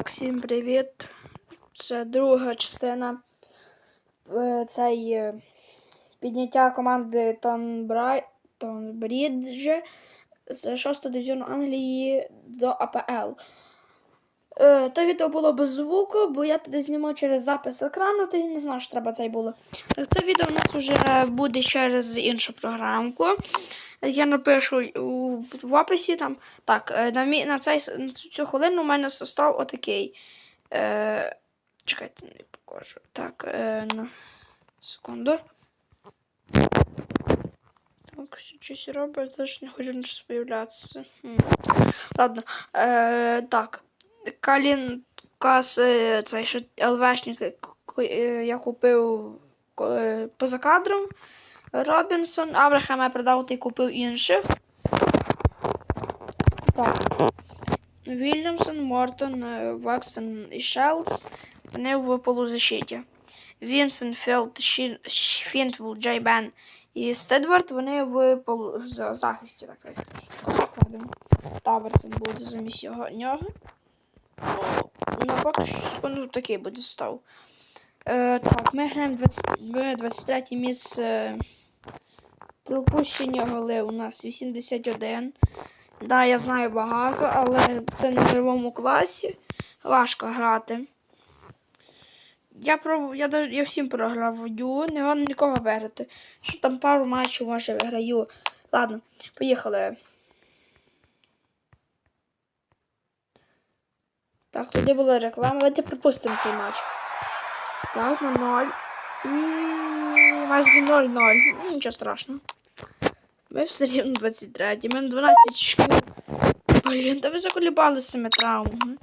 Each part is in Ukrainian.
Так, всім привіт. Це друга частина е, цей е, підняття команди. Тонбрідж з 6 дивізіону Англії до АПЛ. Е, Те відео було без звуку, бо я туди знімав через запис екрану, то я не знав, що треба цей було. Це відео у нас вже буде через іншу програмку. Я напишу в описі там. Так, е, на, мі, на, цей, на цю хвилину у мене состав отакий. Е, чекайте, не покажу. Так, е, на секунду. Так, щось робить, теж не хочу. Хм. Ладно. Е, так. Калінкас, е, цей що ЛВшник е, е, я купив поза кадром. Робінсон, Абрахам я продав й купив інших. Так. Вільямсон, Мортон, Ваксон і Шелс. Вони в полузащиті. Вінсен, Філд, Фінтвул, Джей Бен і Стедвард, вони в полу... захисті, так. Покладемо. Буде замість його нього. Ну, ну, поки що секунду такий буде став. Е, так, ми граємо 20, в 23 місце. Пропущення голи у нас 81. Да, я знаю багато, але це на первому класі. Важко грати. Я пробую, я, даже, я всім програваю, не можу нікого виграти. Що там пару матчів може виграю. Ладно, поїхали. Так, тоді була реклама. Давайте пропустимо цей матч. Так, на 0. І майже 0-0. Ну, Нічого страшного. Ми все рівно 23. У мене 12 очків. Блін, та ви заколібалися цими травмами.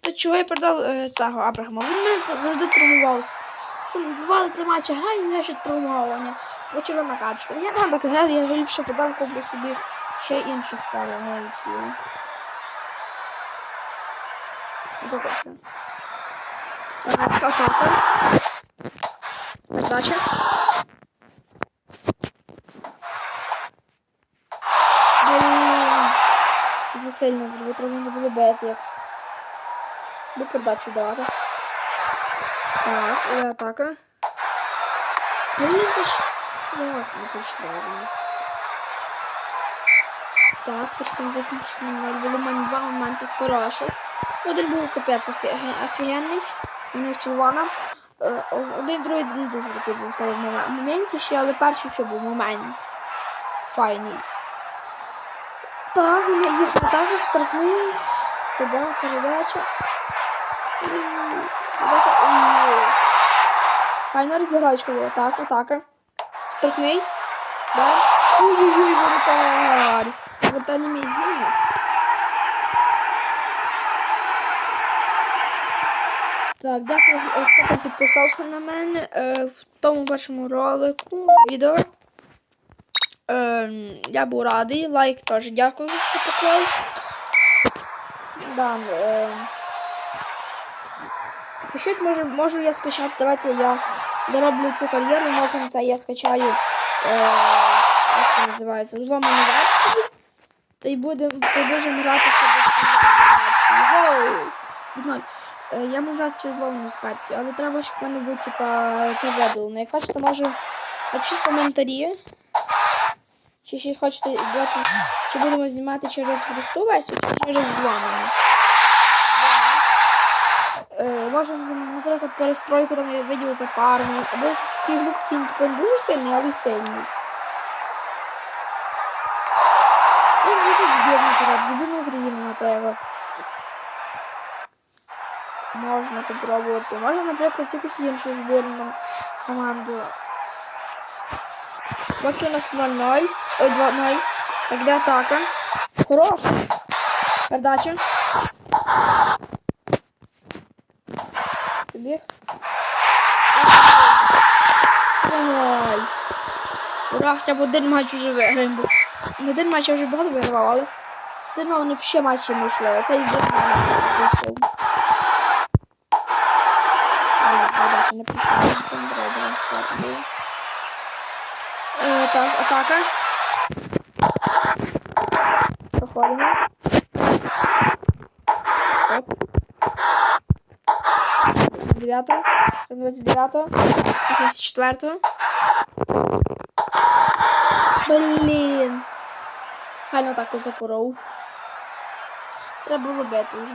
Та чого я продав е, цього Абрахама? Він мене завжди травмувався. Що бували ті матчі граю, я ще травмування. Бо червона качка. Я не так грати, я ліпше подав куплю собі ще інших пару. Добре. Так, атака. Передача. Блін. Засильно зробити, треба не було бити якось. Бо передачу давати. Так, і атака. Блін, то ж... Як не прийшло. Так, персом закінчено. Було мене два моменти хороших. Один був капець офі- офігенний. Мені червона. Е, Один другий не дуже такий був цей момен- моменті ще, але перший ще був момент. Файний. Так, у мене їх також штрафний. Куди передача. Файна розіграчка була. Так, атака. Штрафний. Да. Ой-ой-ой, воротар. Воротар не мій зімний. Так, дякую, хто підписався на мене е, в тому першому ролику відео. Е, я був радий. Лайк теж дякую, що поклав. Да, е, пишіть, може, можу я скачати. Давайте я дороблю цю кар'єру, може це я скачаю. Е, як це називається? Зломану версію. Та й будемо та будемо грати через версію. Е, Я можу через зловну версію, але треба, щоб в мене був типа це видалено. Я хочу, може напишіть коментарі. Чи ще хочете давайте, чи будемо знімати через просту версію, чи через зламану. Е, можемо, наприклад, перестройку там я видів за парами, або глюк він типу, не дуже сильний, але й сильний. Збірну перед, збірну України, наприклад. Можна попробувати. Можна, наприклад, якусь іншу збірну команду. Поки у нас 0-0. Ой, 2-0. Так, де атака? Хороша. Передача. Побіг. 3-0. Ура, хоча б один матч уже виграємо. Не один матч я вже багато вигравав, сильно вони ще матчі не йшли. Один вийшов. Але передача не прийшла. Там треба сказати було. Е, так, атака. Проходимо. Оп. 29-го, 29-го, 84-го. Блін. Файно так от запоров. Треба було бити вже.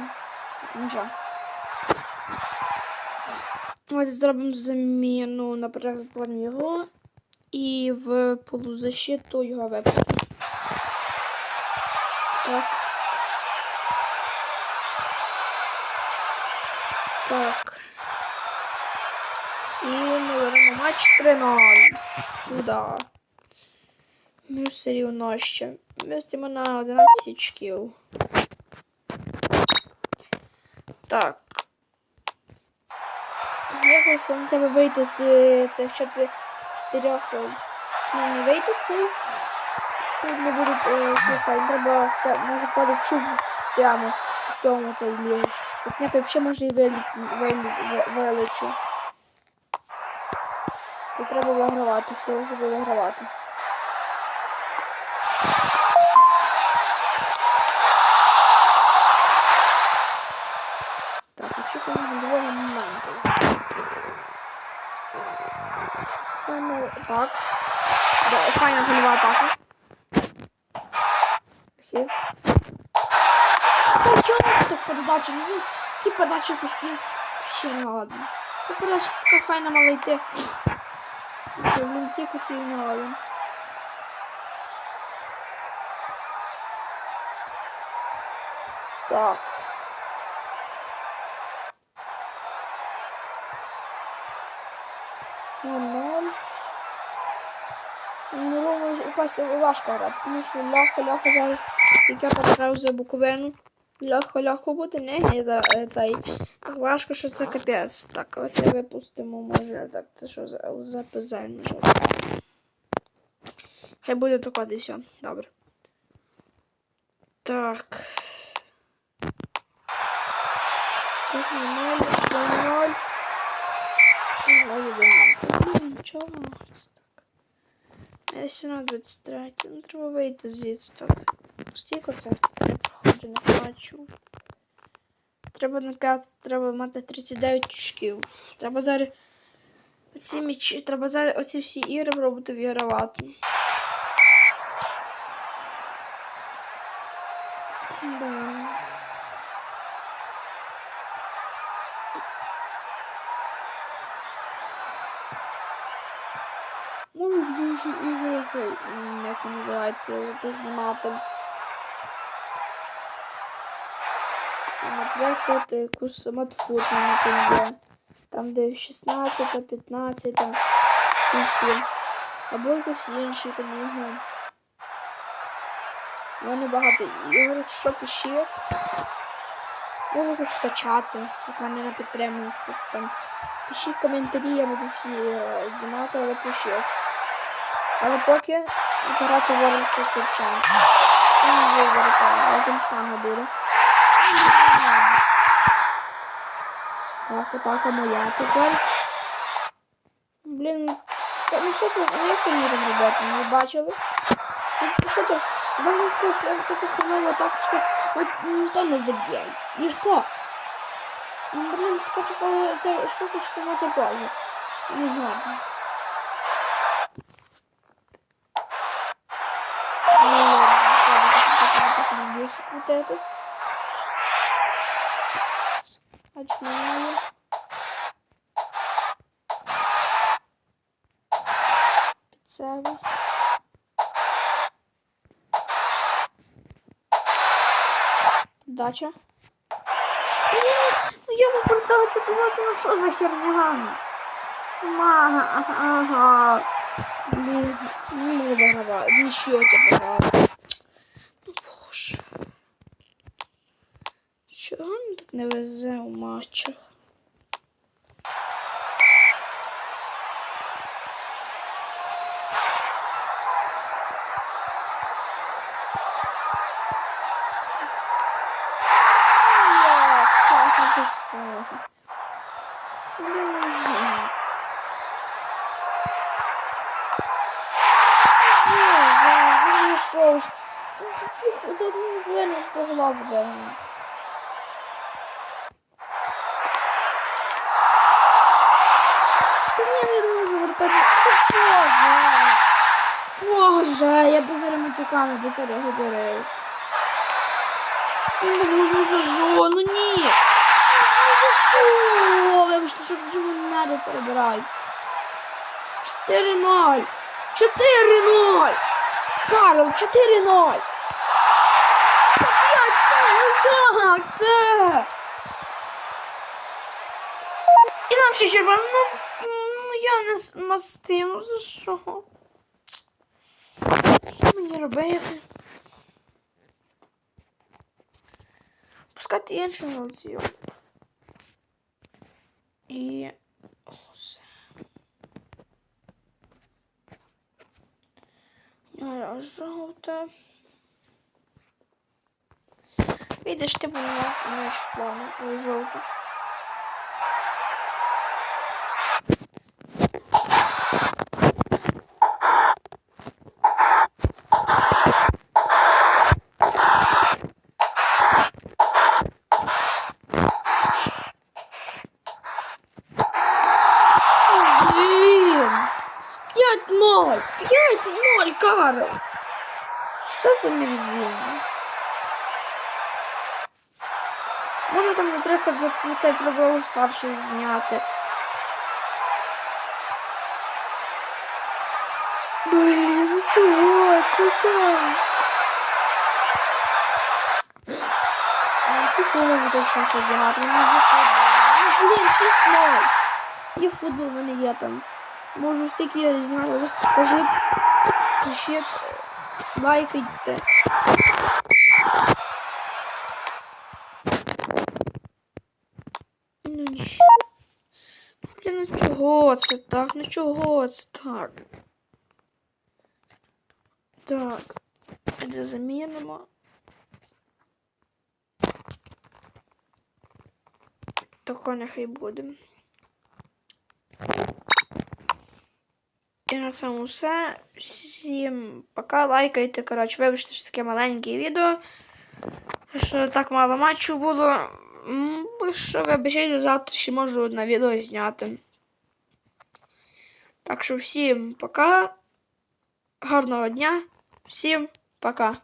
Нічого. Ось зробимо заміну, наприклад, його. І в полузащиту його випустимо. Так. Так. І ми беремо матч 3-0. Сюди. Ми все рівно ще. Ми стоїмо на 11 очків. Так. Я зараз вам треба вийти з е, цих чотирьох е, ну, не цей. Тут не будуть е, писати. Треба може падати всю сяму, всьому цей. Як не, то взагалі може і вилечу. Тут треба вигравати, хіба щоб вигравати. Так, Саме так. Да, файна гольова атака. Хід. Та чого так передача? Ну, ті передачі усі ще не ладно. Та передача така файна мала йти. Блін, ті усі не ладно. Так. Ну, ноль. Ну, якось важко грати, тому що легко-легко зараз, я потрапив за Буковину. Легко-легко буде, не ні, е, цей. Так важко, що це капець. Так, оце випустимо, може, так, це що за, за Хай буде тако, і все. Добре. Так. Ноль. Ноль, ноль. Нічого. Я все одно 23. Ну, треба вийти звідси так. Скільки це? Я проходжу, не бачу. Треба на 5, треба мати 39 очків. Треба зараз оці мічі, треба зараз оці всі ігри пробувати вигравати. Да. Більше ігри м, як це називається, познімати. Наприклад, якусь на там є. Там, де 16, 15 і всі. Або якусь інші там ігри. У мене багато ігор, що пишіть. Можу якусь скачати, як мене на підтримується. Там пишіть коментарі, я буду всі е, знімати, але пишіть. Але поки грати вориться Турчан. Там штанга буде. Так, атака моя тепер. Блін, та ну що це? Ну як мені там? Не бачили? Ну що ти? Можна таку таку хренову атаку, що от ніхто не заб'є. Ніхто. Ну, блін, така тупа ця штука, що сама тупа. Не знаю. Ну, ладно, ладно, так не будеш крутити. Очнула. Дача. Ну я бы продачу думати, ну що за херня? Мага, ага. Блін, не можу вигравати. Нічого тебе грати. Ну боже. Чого мені так не везе у матчах? Що ж. За, одну хвилину ж по глаз беремо. Вже, я би матюками би зараз говорив. Ну, ну за що? Ну ні. Ну за що? Вибачте, що вже мене перебирають. 4-0. 4-0. Карл, 4-0. Та 5 ну як це? І нам ще червоно. Ну, ну я не змастив. Ну за що? Мені робити? Пускати іншу емоцію. І все. А, жовта. Видиш, ти була не плану, ой, жовта. Блін! 5-0! 5-0, Карл! Що за невезіння? Може там, наприклад, за цей пробував старший зняти. Блін, ну чого? Це там? Ну, фіфу можу точно подягати. Ну, є футбол. Ну, блін, 6-0. Є футбол, в мене є там. Можу всякі я знаю. Кажи, пишіть, лайкайте. Ну ні. Блін, ну чого це так? Ну чого це так? Так. Це замінимо. Тако нехай буде. І на цьому все. Всім пока. Лайкайте. Коротше, вибачте, що таке маленьке відео. Що так мало матчу було. Що вибачайте, завтра ще можу одне відео зняти. Так що всім пока. Гарного дня. Всім пока.